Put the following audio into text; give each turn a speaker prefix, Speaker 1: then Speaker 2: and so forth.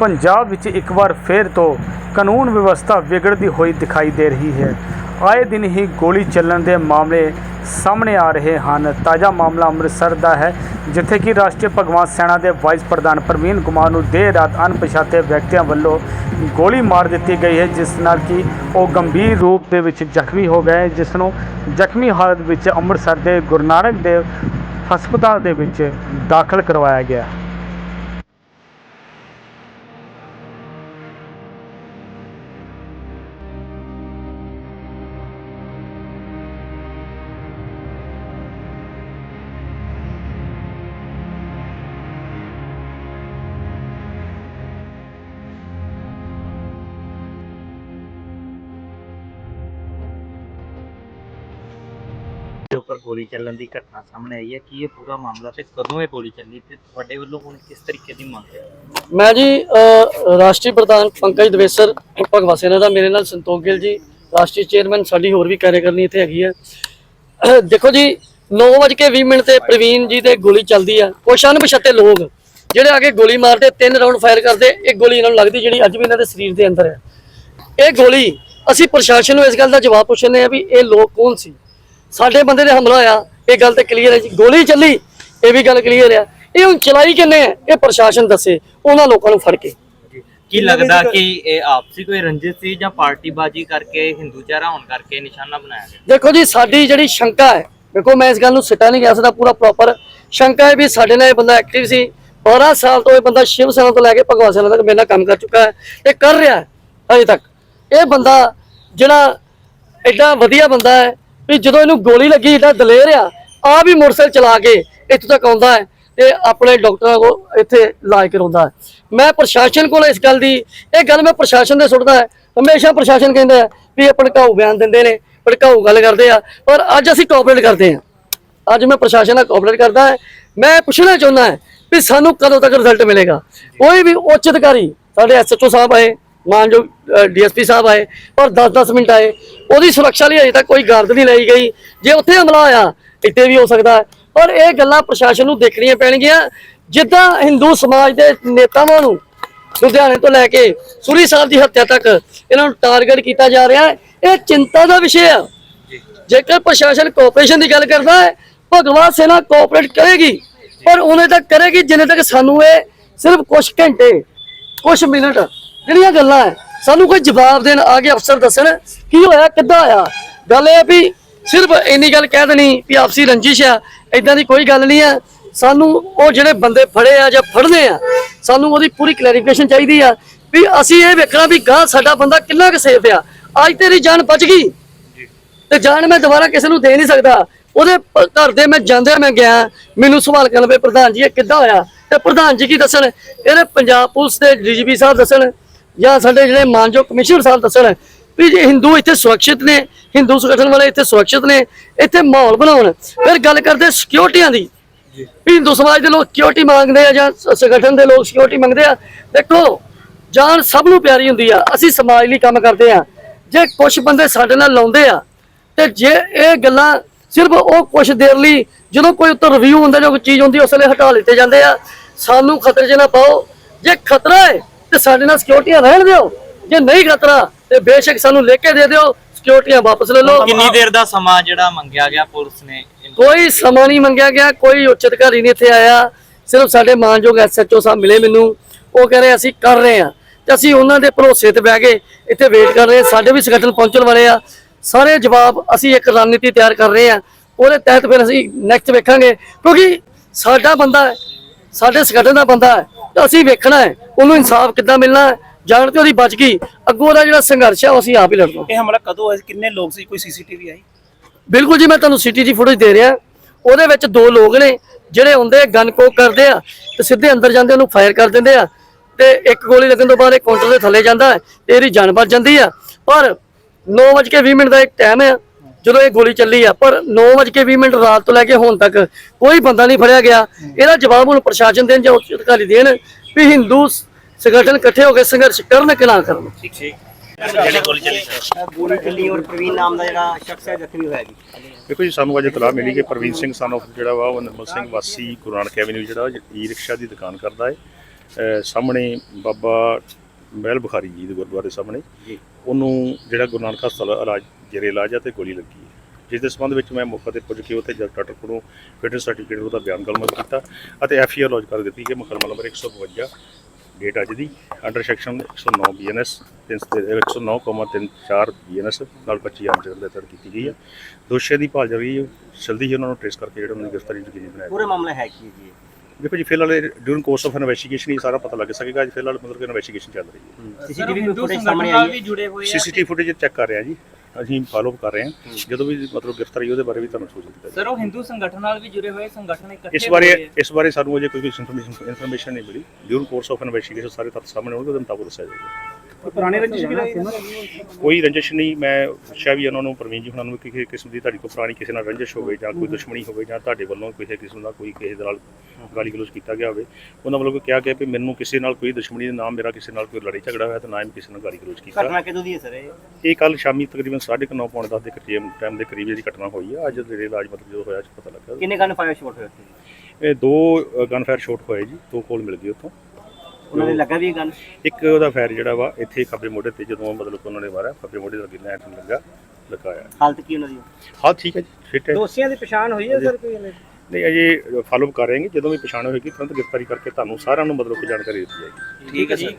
Speaker 1: ਪੰਜਾਬ ਵਿੱਚ ਇੱਕ ਵਾਰ ਫਿਰ ਤੋਂ ਕਾਨੂੰਨ ਵਿਵਸਥਾ ਵਿਗੜਦੀ ਹੋਈ ਦਿਖਾਈ ਦੇ ਰਹੀ ਹੈ। ਆਏ ਦਿਨ ਹੀ ਗੋਲੀ ਚੱਲਣ ਦੇ ਮਾਮਲੇ ਸਾਹਮਣੇ ਆ ਰਹੇ ਹਨ। ਤਾਜ਼ਾ ਮਾਮਲਾ ਅੰਮ੍ਰਿਤਸਰ ਦਾ ਹੈ, ਜਿੱਥੇ ਕਿ ਰਾਸ਼ਟਰੀ ਭਗਵਾਨ ਸੈਨਾ ਦੇ ਵਾਈਸ ਪ੍ਰਧਾਨ ਪ੍ਰਵੀਨ ਕੁਮਾਰ ਨੂੰ ਦੇਰ ਰਾਤ ਅਣਪਛਾਤੇ ਵਿਅਕਤੀਆਂ ਵੱਲੋਂ ਗੋਲੀ ਮਾਰ ਦਿੱਤੀ ਗਈ ਹੈ, ਜਿਸ ਨਾਲ ਕਿ ਉਹ ਗੰਭੀਰ ਰੂਪ ਦੇ ਵਿੱਚ ਜ਼ਖਮੀ ਹੋ ਗਏ, ਜਿਸ ਨੂੰ ਜ਼ਖਮੀ ਹਾਲਤ ਵਿੱਚ ਅੰਮ੍ਰਿਤਸਰ ਦੇ ਗੁਰੂ ਨਾਨਕ ਦੇਵ ਹਸਪਤਾਲ ਦੇ ਵਿੱਚ ਦਾਖਲ ਕਰਵਾਇਆ ਗਿਆ।
Speaker 2: ਉੱਪਰ ਗੋਲੀ ਚੱਲਣ ਦੀ ਘਟਨਾ ਸਾਹਮਣੇ ਆਈ ਹੈ। ਕੀ ਇਹ ਪੂਰਾ ਮਾਮਲਾ ਤੇ ਕਦੋਂ ਇਹ ਗੋਲੀ ਚੱਲੀ ਤੇ ਤੁਹਾਡੇ ਵੱਲੋਂ ਹੁਣ ਕਿਸ ਤਰੀਕੇ ਦੀ ਮੰਗ ਹੈ?
Speaker 3: ਮੈਂ ਜੀ ਅ, ਰਾਸ਼ਟਰੀ ਪ੍ਰਧਾਨ ਪੰਕਜ ਦਵੇਸਰ ਭਗਵਾ ਸੇਨਾ ਦਾ ਮੇਰੇ ਨਾਲ ਸੰਤੋਖ ਗਿੱਲ ਜੀ ਰਾਸ਼ਟਰੀ ਚੇਅਰਮੈਨ ਸਾਡੀ ਹੋਰ ਵੀ ਕਰਨੀ ਇੱਥੇ ਹੈਗੀ ਹੈ। ਦੇਖੋ ਜੀ 9:20 ਮਿੰਟ ਤੇ ਪ੍ਰਵੀਨ ਜੀ ਤੇ ਗੋਲੀ ਚੱਲਦੀ ਆ। ਕੁਛ ਅਣਪਛਾਤੇ ਲੋਕ ਜਿਹੜੇ ਆ ਕੇ ਗੋਲੀ ਮਾਰਦੇ ਤਿੰਨ ਰਾਉਂਡ ਫਾਇਰ ਕਰਦੇ ਇੱਕ ਗੋਲੀ ਇਹਨਾਂ ਨੂੰ ਲੱਗਦੀ ਜਿਹੜੀ ਅੱਜ ਵੀ ਇਹਨਾਂ ਦੇ ਸਰੀਰ ਦੇ ਅੰਦਰ ਹੈ। ਇਹ ਗੋਲੀ ਅਸੀਂ ਪ੍ਰਸ਼ਾਸਨ ਨੂੰ ਇਸ ਗੱਲ ਦਾ ਜਵਾਬ ਪੁੱਛਣੇ ਆ ਵੀ ਇਹ ਲੋਕ ਕੌਣ ਸੀ? ਸਾਡੇ ਬੰਦੇ ਤੇ ਹਮਲਾ ਹੋਇਆ ਇਹ ਗੱਲ ਤੇ ਕਲੀਅਰ ਹੈ ਜੀ। ਗੋਲੀ ਚੱਲੀ ਇਹ ਵੀ ਗੱਲ ਕਲੀਅਰ ਆ। ਇਹ ਹੁਣ ਚਲਾਈ ਕਿੰਨੇ ਹੈ ਇਹ ਪ੍ਰਸ਼ਾਸਨ ਦੱਸੇ ਉਹਨਾਂ ਲੋਕਾਂ ਨੂੰ ਫੜ ਕੇ।
Speaker 2: ਕੀ ਲੱਗਦਾ ਕਿ ਇਹ ਆਪਸੀ ਕੋਈ ਰੰਜਿਸ਼ ਸੀ ਜਾਂ ਪਾਰਟੀਬਾਜ਼ੀ ਕਰਕੇ ਹਿੰਦੂ ਚਿਹਰਾ ਹੋਣ ਕਰਕੇ ਨਿਸ਼ਾਨਾ ਬਣਾਇਆ ਗਿਆ?
Speaker 3: ਦੇਖੋ ਜੀ ਸਾਡੀ ਜਿਹੜੀ ਸ਼ੰਕਾ ਹੈ ਦੇਖੋ ਮੈਂ ਇਸ ਗੱਲ ਨੂੰ ਸਿੱਟਾ ਨਹੀਂ ਕਹਿ ਸਕਦਾ ਪੂਰਾ ਪ੍ਰੋਪਰ ਸ਼ੰਕਾ ਹੈ ਵੀ ਸਾਡੇ ਨਾਲ ਇਹ ਬੰਦਾ ਐਕਟਿਵ ਸੀ। 12 ਸਾਲ ਤੋਂ ਇਹ ਬੰਦਾ ਸ਼ਿਵ ਸੈਨਾ ਤੋਂ ਲੈ ਕੇ ਭਗਵਾਨ ਸੈਨਾ ਤੱਕ ਮੇਰੇ ਨਾਲ ਕੰਮ ਕਰ ਚੁੱਕਾ ਹੈ। ਇਹ ਕਰ ਰਿਹਾ ਹੈ ਅਜੇ ਤੱਕ। ਇਹ ਬੰਦਾ ਜਿਹੜਾ ਐਡਾ ਵਧੀਆ ਬੰਦਾ ਹੈ ਵੀ ਜਦੋਂ ਇਹਨੂੰ ਗੋਲੀ ਲੱਗੀ, ਏਡਾ ਦਲੇਰ ਆ ਆ ਵੀ ਮੋਟਰਸਾਈਕਲ ਚਲਾ ਕੇ ਇੱਥੋਂ ਤੱਕ ਆਉਂਦਾ ਹੈ ਤੇ ਆਪਣੇ ਡਾਕਟਰਾਂ ਕੋਲ ਇੱਥੇ ਇਲਾਜ ਕਰਾਉਂਦਾ ਮੈਂ ਪ੍ਰਸ਼ਾਸਨ ਕੋਲ ਇਸ ਗੱਲ ਦੀ, ਇਹ ਗੱਲ ਮੈਂ ਪ੍ਰਸ਼ਾਸਨ ਦੇ ਸੁੱਟਦਾ ਹੈ। ਹਮੇਸ਼ਾ ਪ੍ਰਸ਼ਾਸਨ ਕਹਿੰਦਾ ਹੈ ਵੀ ਇਹ ਭੜਕਾਊ ਬਿਆਨ ਦਿੰਦੇ ਨੇ, ਭੜਕਾਊ ਗੱਲ ਕਰਦੇ ਆ, ਪਰ ਅੱਜ ਅਸੀਂ ਕੋਆਪਰੇਟ ਕਰਦੇ ਹਾਂ। ਅੱਜ ਮੈਂ ਪ੍ਰਸ਼ਾਸਨ ਨਾਲ ਕੋਆਪਰੇਟ ਕਰਦਾ ਹੈ। ਮੈਂ ਪੁੱਛਣਾ ਚਾਹੁੰਦਾ ਹਾਂ ਵੀ ਸਾਨੂੰ ਕਦੋਂ ਤੱਕ ਰਿਜ਼ਲਟ ਮਿਲੇਗਾ? ਕੋਈ ਵੀ ਉੱਚ ਅਧਿਕਾਰੀ, ਸਾਡੇ ਐਸਐਚਓ ਸਾਹਿਬ ਆਏ ਮਾਨਯੋਗ ਡੀਐਸਪੀ ਸਾਹਿਬ ਆਏ ਔਰ 10-10 ਮਿੰਟ ਆਏ, ਉਹਦੀ ਸੁਰੱਖਿਆ ਲਈ ਅਜੇ ਤੱਕ ਕੋਈ ਗਾਰਡ ਨਹੀਂ ਲਈ ਗਈ। ਜੇ ਉੱਥੇ ਹਮਲਾ ਹੋਇਆ ਇੱਥੇ ਵੀ ਹੋ ਸਕਦਾ। ਔਰ ਇਹ ਗੱਲਾਂ ਪ੍ਰਸ਼ਾਸਨ ਨੂੰ ਦੇਖਣੀਆਂ ਪੈਣਗੀਆਂ। ਜਿੱਦਾਂ ਹਿੰਦੂ ਸਮਾਜ ਦੇ ਨੇਤਾਵਾਂ ਨੂੰ ਲੁਧਿਆਣੇ ਤੋਂ ਲੈ ਕੇ ਸੁਰੀ ਸਾਹਿਬ ਦੀ ਹੱਤਿਆ ਤੱਕ ਇਹਨਾਂ ਨੂੰ ਟਾਰਗੇਟ ਕੀਤਾ ਜਾ ਰਿਹਾ ਹੈ, ਇਹ ਚਿੰਤਾ ਦਾ ਵਿਸ਼ੇ ਆ। ਜੇਕਰ ਪ੍ਰਸ਼ਾਸਨ ਕੋਆਪਰੇਸ਼ਨ ਦੀ ਗੱਲ ਕਰਦਾ ਹੈ ਭਗਵਾ ਸੈਨਾ ਕੋਆਪਰੇਟ ਕਰੇਗੀ। ਪਰ ਉਹਨੇ ਤੱਕ ਕਰੇਗੀ ਜਿੰਨੇ ਤੱਕ ਸਾਨੂੰ ਇਹ ਸਿਰਫ ਕੁਝ ਘੰਟੇ ਕੁਝ ਮਿੰਟ ਜਿਹੜੀਆਂ ਗੱਲਾਂ ਹੈ, ਸਾਨੂੰ ਕੋਈ ਜਵਾਬ ਦੇਣ ਆ ਕੇ ਅਫਸਰ ਦੱਸਣ ਕੀ ਹੋਇਆ, ਕਿੱਦਾਂ ਹੋਇਆ ਗੱਲ ਇਹ ਵੀ ਸਿਰਫ ਇੰਨੀ ਗੱਲ ਕਹਿ ਦੇਣੀ ਵੀ ਆਪਸੀ ਰੰਜਿਸ਼ ਆ ਇਦਾਂ ਦੀ ਕੋਈ ਗੱਲ ਨਹੀਂ ਹੈ। ਸਾਨੂੰ ਉਹ ਜਿਹੜੇ ਬੰਦੇ ਫੜੇ ਆ ਜਾਂ ਫੜਨੇ ਆ, ਸਾਨੂੰ ਉਹਦੀ ਪੂਰੀ ਕਲੈਰੀਫਿਕੇਸ਼ਨ ਚਾਹੀਦੀ ਆ ਵੀ ਅਸੀਂ ਇਹ ਵੇਖਣਾ ਵੀ ਗਾਂ ਸਾਡਾ ਬੰਦਾ ਕਿੰਨਾ ਕੁ ਸੇਫ ਆ। ਅੱਜ ਤੇਰੀ ਜਾਨ ਬਚ ਗਈ। ਤੇ ਜਾਨ ਮੈਂ ਦੁਬਾਰਾ ਕਿਸੇ ਨੂੰ ਦੇ ਨਹੀਂ ਸਕਦਾ। ਉਹਦੇ ਪ- ਘਰ ਦੇ ਮੈਂ ਜਾਂਦਿਆਂ ਮੈਂ ਗਿਆ। ਮੈਨੂੰ ਸਵਾਲ ਕਰਨ ਪਏ ਪ੍ਰਧਾਨ ਜੀ, ਇਹ ਕਿੱਦਾਂ ਹੋਇਆ? ਤੇ ਪ੍ਰਧਾਨ ਜੀ ਕੀ ਦੱਸਣ? ਇਹਨੇ ਪੰਜਾਬ ਪੁਲਿਸ ਦੇ ਡੀਜੀਪੀ ਸਾਹਿਬ ਦੱਸਣ ਜਾਂ ਸਾਡੇ ਜਿਹੜੇ ਮਾਨਯੋਗ ਕਮਿਸ਼ਨਰ ਸਾਹਿਬ ਦੱਸਣ ਵੀ ਜੇ ਹਿੰਦੂ ਇੱਥੇ ਸੁਰੱਖਿਅਤ ਨੇ ਹਿੰਦੂ ਸੰਗਠਨ ਵਾਲੇ ਇੱਥੇ ਸੁਰੱਖਿਅਤ ਨੇ ਇੱਥੇ ਮਾਹੌਲ ਬਣਾਉਣ ਫਿਰ ਗੱਲ ਕਰਦੇ ਸਿਕਿਉਰਟੀਆਂ ਦੀ। ਵੀ ਹਿੰਦੂ ਸਮਾਜ ਦੇ ਲੋਕ ਸਿਕਿਉਰਿਟੀ ਮੰਗਦੇ ਆ ਜਾਂ ਸੰਗਠਨ ਦੇ ਲੋਕ ਸਿਕਿਉਰਿਟੀ ਮੰਗਦੇ ਆ। ਦੇਖੋ ਜਾਨ ਸਭ ਨੂੰ ਪਿਆਰੀ ਹੁੰਦੀ ਆ ਅਸੀਂ ਸਮਾਜ ਲਈ ਕੰਮ ਕਰਦੇ ਆ। ਜੇ ਕੁਝ ਬੰਦੇ ਸਾਡੇ ਨਾਲ ਲਾਉਂਦੇ ਆ ਤੇ ਜੇ ਇਹ ਗੱਲਾਂ ਸਿਰਫ ਉਹ ਕੁਝ ਦੇਰ ਲਈ ਜਦੋਂ ਕੋਈ ਉੱਤੇ ਰਿਵਿਊ ਹੁੰਦਾ ਜਾਂ ਕੋਈ ਚੀਜ਼ ਹੁੰਦੀ ਉਸ ਵੇਲੇ ਹਟਾ ਲਿੱਤੇ ਜਾਂਦੇ ਆ। ਸਾਨੂੰ ਖਤਰੇ 'ਚ ਨਾ ਪਾਓ। ਜੇ ਖਤਰਾ ਹੈ ਤੇ ਸਾਡੇ ਨਾਲ ਸਿਕਿਉਰਿਟੀਆਂ ਰਹਿਣ ਦਿਓ। ਜੇ ਨਹੀਂ ਖਤਰਾ ਤੇ ਬੇਸ਼ੱਕ ਸਾਨੂੰ ਲੈ ਕੇ ਦੇ ਦਿਓ। ਸਿਕਿਉਰਿਟੀਆਂ ਵਾਪਸ ਲੈ ਲਓ।
Speaker 2: ਕਿੰਨੀ ਦੇਰ ਦਾ ਸਮਾਂ ਜਿਹੜਾ ਮੰਗਿਆ ਗਿਆ ਪੁਲਿਸ ਨੇ?
Speaker 3: ਕੋਈ ਸਮਾਂ ਨਹੀਂ ਮੰਗਿਆ ਗਿਆ ਕੋਈ ਉੱਚ ਅਧਿਕਾਰੀ ਨਹੀਂ ਇੱਥੇ ਆਇਆ। ਸਿਰਫ ਸਾਡੇ ਮਾਨਯੋਗ ਐਸਐਚਓ ਸਾਹਿਬ ਮਿਲੇ ਮੈਨੂੰ। ਉਹ ਕਹ ਰਹੇ ਅਸੀਂ ਕਰ ਰਹੇ ਹਾਂ। ਤੇ ਅਸੀਂ ਉਹਨਾਂ ਦੇ ਭਰੋਸੇ ਤੇ ਬਹਿ ਕੇ ਇੱਥੇ ਵੇਟ ਕਰ ਰਹੇ ਸਾਡੇ ਵੀ ਸੰਗਠਨ ਪਹੁੰਚਣ ਵਾਲੇ ਆ। ਸਾਰੇ ਜਵਾਬ ਅਸੀਂ ਇੱਕ ਰਣਨੀਤੀ ਤਿਆਰ ਕਰ ਰਹੇ ਹਾਂ। ਉਹਦੇ ਤਹਿਤ ਫਿਰ ਅਸੀਂ ਨੈਕਸਟ ਵੇਖਾਂਗੇ। ਕਿਉਂਕਿ ਸਾਡਾ ਬੰਦਾ ਸਾਡੇ ਸੰਗਠਨ ਦਾ ਬੰਦਾ ਹੈ। ਤਾਂ ਅਸੀਂ ਵੇਖਣਾ ਹੈ ਉਹਨੂੰ ਇਨਸਾਫ ਕਿੱਦਾਂ ਮਿਲਣਾ ਹੈ ਜਾਣ ਤੇ ਉਹਦੀ ਬਚ ਗਈ ਅੱਗੋਂ ਦਾ ਜਿਹੜਾ ਸੰਘਰਸ਼ ਹੈ ਉਹ ਅਸੀਂ ਆਪ ਹੀ ਲੜਨਾ।
Speaker 4: ਇਹ ਹਮਲਾ ਕਦੋਂ ਹੋਇਆ ਸੀ? ਕਿੰਨੇ ਲੋਕ ਸੀ? ਕੋਈ ਸੀਸੀਟੀਵੀ ਆਈ?
Speaker 3: ਬਿਲਕੁਲ ਜੀ ਮੈਂ ਤੁਹਾਨੂੰ ਸਿਟੀ ਦੀ ਫੁਟੇਜ ਦੇ ਰਿਹਾ। ਉਹਦੇ ਵਿੱਚ ਦੋ ਲੋਕ ਨੇ ਜਿਹੜੇ ਹੁੰਦੇ ਗਨ ਕੋਕ ਕਰਦੇ ਆ ਤੇ ਸਿੱਧੇ ਅੰਦਰ ਜਾਂਦੇ ਉਹਨੂੰ ਫਾਇਰ ਕਰ ਦਿੰਦੇ ਆ। ਤੇ ਇੱਕ ਗੋਲੀ ਲੱਗਣ ਤੋਂ ਬਾਅਦ ਇਹ ਕਾਊਂਟਰ ਦੇ ਥੱਲੇ ਜਾਂਦਾ ਹੈ ਤੇ ਇਹਦੀ ਜਾਨ ਬਚ ਜਾਂਦੀ ਆ। ਪਰ 9:20 ਮਿੰਟ ਦਾ ਇੱਕ ਟਾਈਮ ਆ ਜਦੋਂ ਇਹ ਗੋਲੀ ਚੱਲੀ ਆ ਪਰ 9:20 ਮਿੰਟ ਰਾਤ ਤੋਂ ਲੈ ਕੇ ਹੁਣ ਤੱਕ ਕੋਈ ਬੰਦਾ ਨਹੀਂ ਫੜਿਆ ਗਿਆ। ਇਹਦਾ ਜਵਾਬ ਹੁਣ ਪ੍ਰਸ਼ਾਸਨ ਦੇਣ ਜਾਂ ਉੱਚ ਅਧਿਕਾਰੀ ਦੇਣ ਵੀ ਹਿੰਦੂ ਸੰਗਠਨ ਇਕੱਠੇ ਹੋ ਕੇ ਸੰਘਰਸ਼ ਕਰਨ ਕਿ ਨਾ ਕਰਨ।
Speaker 2: ਠੀਕ ਠੀਕ। ਜਿਹੜੀ ਗੋਲੀ ਚੱਲੀ
Speaker 5: ਗੋਲੀ ਚੱਲੀ ਔਰ ਪ੍ਰਵੀਨ ਨਾਮ ਦਾ ਜਿਹੜਾ ਸ਼ਖਸ ਹੈ ਜ਼ਖਮੀ ਹੋਇਆ ਜੀ।
Speaker 6: ਦੇਖੋ ਜੀ ਸਾਨੂੰ ਅੱਜ ਇਤਲਾਹ ਮਿਲੀ ਕਿ ਪ੍ਰਵੀਨ ਸਿੰਘ ਸਾਨੂੰ ਜਿਹੜਾ ਵਾ ਉਹ ਨਿਰਮਲ ਸਿੰਘ ਵਾਸੀ ਗੁਰੂ ਨਾਨਕ ਐਵਨਿਊ ਜਿਹੜਾ ਈ ਰਿਕਸ਼ਾ ਦੀ ਦੁਕਾਨ ਕਰਦਾ ਹੈ ਸਾਹਮਣੇ ਬਾਬਾ ਮਹਿਲ ਬੁਖਾਰੀ ਜੀ ਦੇ ਗੁਰਦੁਆਰੇ ਸਾਹਮਣੇ।
Speaker 5: ਜੀ।
Speaker 6: ਉਹਨੂੰ ਜਿਹੜਾ ਗੁਰੂ ਨਾਨਕ ਹਸਪਤਾਲ ਇਲਾਜ ਜੇਰੇ ਇਲਾਜ ਆ ਤੇ ਗੋਲੀ ਲੱਗੀ ਹੈ। ਜਿਸ ਦੇ ਸੰਬੰਧ ਵਿੱਚ ਮੈਂ ਮੌਕੇ ਤੇ ਪੁੱਜ ਕੇ ਉੱਥੇ ਜਦ ਡਾਕਟਰ ਕੋਲੋਂ ਫਿਟਨੈਸ ਸਰਟੀਫਿਕੇਟ ਉਹਦਾ ਬਿਆਨ ਕਲਮਤ ਕੀਤਾ ਅਤੇ ਐਫ ਆਈ ਆਰ ਲੌਜ ਕਰ ਦਿੱਤੀ ਕਿ ਮੁਕੱਦਮਾ ਨੰਬਰ 152 ਡੇਟ ਅੱਜ ਦੀ ਅੰਡਰ ਸੈਕਸ਼ਨ 109 ਬੀਐਨਐਸ 109,34 ਬੀਐਨਐਸ ਨਾਲ 25 ਆਮ ਜਗਰ ਦੇ ਤਰ ਕੀਤੀ ਗਈ ਹੈ। ਦੋਸ਼ੀਆਂ ਦੀ ਭਾਲ ਜਾਰੀ ਹੈ ਜਲਦੀ ਹੀ ਉਹਨਾਂ ਨੂੰ ਟ੍ਰੇਸ ਕਰਕੇ ਜਿਹੜਾ ਉਹਨਾਂ ਦੀ ਗ੍ਰਿਫਤਾਰੀ ਯਕੀਨੀ ਬਣਾਇਆ
Speaker 5: ਪੂਰਾ ਮਾਮਲਾ ਹੈ ਕੀ ਜੀ?
Speaker 6: ਦੇਖੋ ਜੀ ਫਿਲਹਾਲ ਡਿਊਰਿੰਗ ਕੋਰਸ ਆਫ ਇਨਵੈਸਟੀਗੇਸ਼ਨ ਹੀ ਸਾਰਾ ਪਤਾ ਲੱਗ ਸਕੇਗਾ। ਅੱਜ ਫਿਲਹਾਲ ਮਤਲਬ ਕਿ ਇਨਵੈਸਟੀਗੇਸ਼ਨ ਚੱਲ ਰਹੀ ਹੈ।
Speaker 5: ਸੀਸੀਟੀਵੀ ਫੁਟੇਜ ਸਾਹਮਣੇ ਆਈ ਹੈ।
Speaker 6: ਸੀਸੀਟੀਵੀ ਫੁਟੇਜ ਚੈੱਕ ਕਰ ਰਹੇ ਹਾਂ ਜੀ। ਅਸੀਂ ਫਾਲੋ ਅਪ ਕਰ ਰਹੇ ਹਾਂ। ਜਦੋਂ ਵੀ ਮਤਲਬ ਗ੍ਰਿਫਤਾਰੀ ਉਹਦੇ ਬਾਰੇ ਵੀ ਤੁਹਾਨੂੰ ਸੂਚਿਤ ਕਰਾਂਗੇ।
Speaker 2: ਸਰ ਉਹ ਹਿੰਦੂ ਸੰਗਠਨ ਨਾਲ ਵੀ ਜੁੜੇ ਹੋਏ ਸੰਗਠਨ ਇਕੱਠੇ
Speaker 6: ਇਸ ਬਾਰੇ ਇਸ ਬਾਰੇ ਸਾਨੂੰ ਅਜੇ ਕੋਈ ਇਨਫੋਰਮੇਸ਼ਨ ਇਨਫੋਰਮੇਸ਼ਨ ਨਹੀਂ ਮਿਲੀ। ਡਿਊਰਿੰਗ ਕੋਰਸ ਆਫ ਇਨਵੈਸਟੀਗੇਸ਼ਨ ਸਾਰੇ ਤੱਥ ਸਾਹਮਣੇ ਆਉਣਗੇ ਉਹਦੇ ਮੁਤਾਬਕ ਦੱਸਿਆ ਜਾਏਗਾ
Speaker 4: ਪੁਰਾਣੇ ਰੰਜਿਸ਼
Speaker 6: ਕੋਈ ਰੰਜਿਸ਼ ਨਹੀਂ ਮੈਂ ਪੁੱਛਿਆ ਵੀ ਉਹਨਾਂ ਨੂੰ ਪ੍ਰਵੀਨ ਜੀ ਉਹਨਾਂ ਨੂੰ ਕਿ ਕਿਸੇ ਕਿਸਮ ਦੀ ਤੁਹਾਡੀ ਕੋਈ ਪੁਰਾਣੀ ਕਿਸੇ ਨਾਲ ਰੰਜਿਸ਼ ਹੋਵੇ ਜਾਂ ਕੋਈ ਦੁਸ਼ਮਣੀ ਹੋਵੇ ਜਾਂ ਤੁਹਾਡੇ ਵੱਲੋਂ ਕਿਸੇ ਕਿਸਮ ਦਾ ਕੋਈ ਕਿਸੇ ਦੇ ਨਾਲ ਗਾਲੀ ਗਲੋਚ ਕੀਤਾ ਗਿਆ ਹੋਵੇ ਉਹਨਾਂ ਵੱਲੋਂ ਕਿਹਾ ਗਿਆ ਵੀ ਮੈਨੂੰ ਕਿਸੇ ਨਾਲ ਕੋਈ ਦੁਸ਼ਮਣੀ ਨਹੀਂ, ਨਾ ਮੇਰਾ ਕਿਸੇ ਨਾਲ ਕੋਈ ਲੜਾਈ ਝਗੜਾ ਹੋਇਆ ਤੇ ਨਾ ਹੀ ਮੈਂ ਕਿਸੇ ਨਾਲ ਗਾਲੀ ਗਲੋਚ ਕੀਤਾ।
Speaker 5: ਘਟਨਾ ਕਦੋਂ ਦੀ ਹੈ ਸਰ ਇਹ?
Speaker 6: ਇਹ ਕੱਲ ਸ਼ਾਮੀ ਤਕਰੀਬਨ 9:30 ਪੌਣੇ 10 ਦੇ ਕਰੀਬ ਟਾਈਮ ਦੇ ਕਰੀਬ ਜਿਹੜੀ ਘਟਨਾ ਹੋਈ ਹੈ ਅੱਜ ਜਿਹੜੇ ਇਲਾਜ ਮਤਲਬ ਜਦੋਂ ਹੋਇਆ ਪਤਾ ਲੱਗਾ।
Speaker 5: ਕਿੰਨੇ ਗਨ ਫਾਇਰ ਸ਼ਾਟ ਹੋਏ ਉੱਥੇ?
Speaker 6: ਇਹ ਦੋ ਗਨ ਫਾਇਰ ਸ਼ਾਟ ਹੋਏ ਜੀ ਦੋ ਕੋਲ ਮਿਲ ਗਏ ਉੱਥੋਂ।
Speaker 5: ਉਹਨਾਂ ਨੇ ਲੱਗਾ ਵੀ ਗਨ
Speaker 6: ਇੱਕ ਉਹਦਾ ਫਾਇਰ ਜਿਹੜਾ ਵਾ ਇੱਥੇ ਖੱਬੇ ਮੋਢੇ ਤੇ ਜਦੋਂ ਮਤਲਬ ਕਿ ਉਹਨਾਂ ਨੇ ਮਾਰਿਆ ਖੱਬੇ ਮੋਢੇ ਤੇ ਲੱਗੀ ਲੈਟ ਲੱਗਾ ਲਗਾਇਆ
Speaker 5: ਹਾਲਤ ਕੀ ਉਹਨਾਂ ਦੀ?
Speaker 6: ਹਾਂ ਠੀਕ ਹੈ ਜੀ ਫਿੱਟ ਹੈ।
Speaker 4: ਦੋਸ਼ੀਆਂ ਦੀ ਪਛਾਣ ਹੋਈ ਹੈ ਸਰ ਕੋਈ
Speaker 6: ਨਹੀਂ ਅਜੇ ਫਾਲੋ ਅਪ ਕਰ ਰਹੇ ਹਾਂ। ਜਦੋਂ ਵੀ ਪਛਾਣ ਹੋਏਗੀ ਤੁਰੰਤ ਗ੍ਰਿਫਤਾਰੀ ਕਰਕੇ ਤੁਹਾਨੂੰ ਸਾਰਿਆਂ ਨੂੰ ਮਤਲਬ ਕਿ ਜਾਣਕਾਰੀ ਦਿੱਤੀ ਜਾਏਗੀ।
Speaker 4: ਠੀਕ ਹੈ ਸਰ